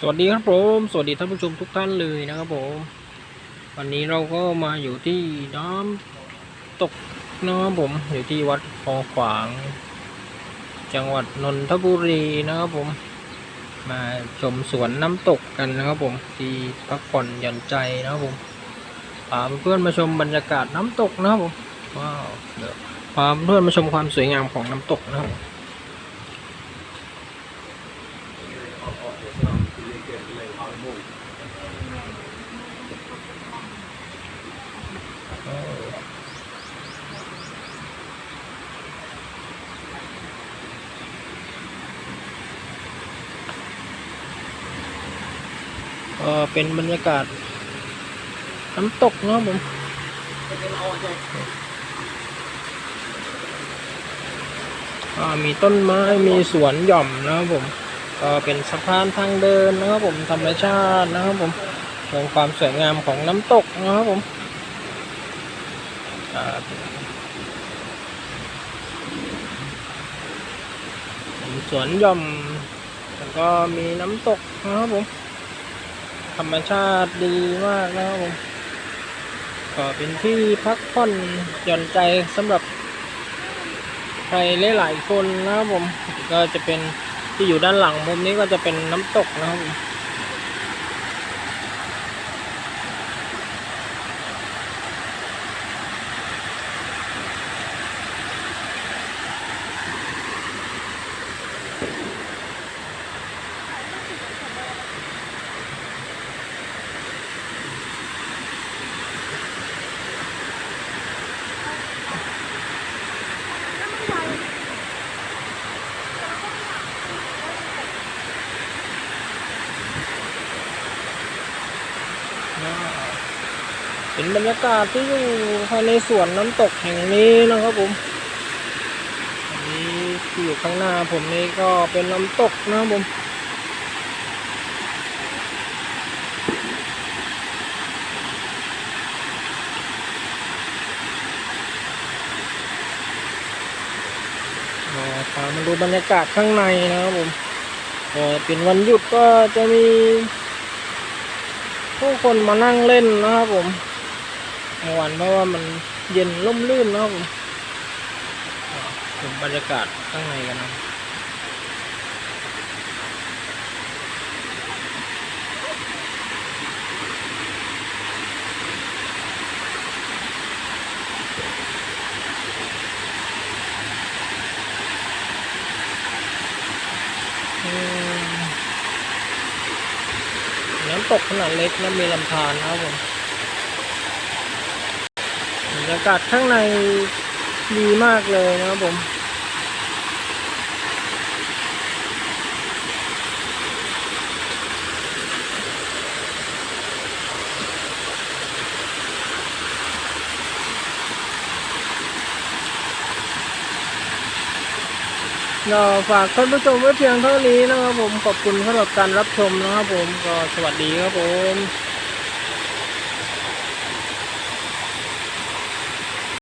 สวัสดีครับผม สวัสดีท่านผู้ชมทุกท่านเลยนะครับผม วันนี้เราก็มาอยู่ที่น้ำตกนะครับผม อยู่ที่วัดคลองขวาง จังหวัดนนทบุรีนะครับผม มาชมสวนน้ำตกกันนะครับผม ที่พักผ่อนหย่อนใจนะครับผมพาเพื่อนมาชมบรรยากาศน้ำตกนะครับผมว้าวเดี๋ยวพาเพื่อนมาชมความสวยงามของน้ำตกนะครับ เออเป็นบรรยากาศน้ำตกนะผมอ่ามีต้นไม้มีสวนหย่อมนะครับผม ก็เป็นสะพานทางเดินนะครับผมธรรมชาตินะครับผมชมความสวยงามของน้ำตกนะครับผมสวนหย่อมแล้วก็มีน้ำตกนะครับผมธรรมชาติดีมากนะครับผมก็เป็นที่พักผ่อนหย่อนใจสำหรับใครหลายๆคนนะครับผมก็จะเป็น ที่อยู่ด้านหลังมุมนี้ก็จะเป็นน้ำตกนะครับ เป็นบรรยากาศที่อยู่ภายในสวนน้ำตกแห่งนี้นะครับผมอันนี้ที่อยู่ข้างหน้าผมนี่ก็เป็นน้ำตกนะครับผมอ่าพามาดูบรรยากาศข้างในนะครับผมก็เป็นวันหยุดก็จะมี ผู้คนมานั่งเล่นนะครับผมวันเพราะว่ามันเย็นร่มรื่นนะครับผมอ่าชมบรรยากาศข้างในกันนะอืมน้ำตกขนาดเล็กแล้วมีลำธารนะครับผมบรรยากาศข้างในดีมากเลยนะครับผม ก็ฝากท่านผู้ชมไว้เพียงเท่านี้นะครับผมขอบคุณสำหรับการรับชมนะครับผมก็สวัสดีครับผม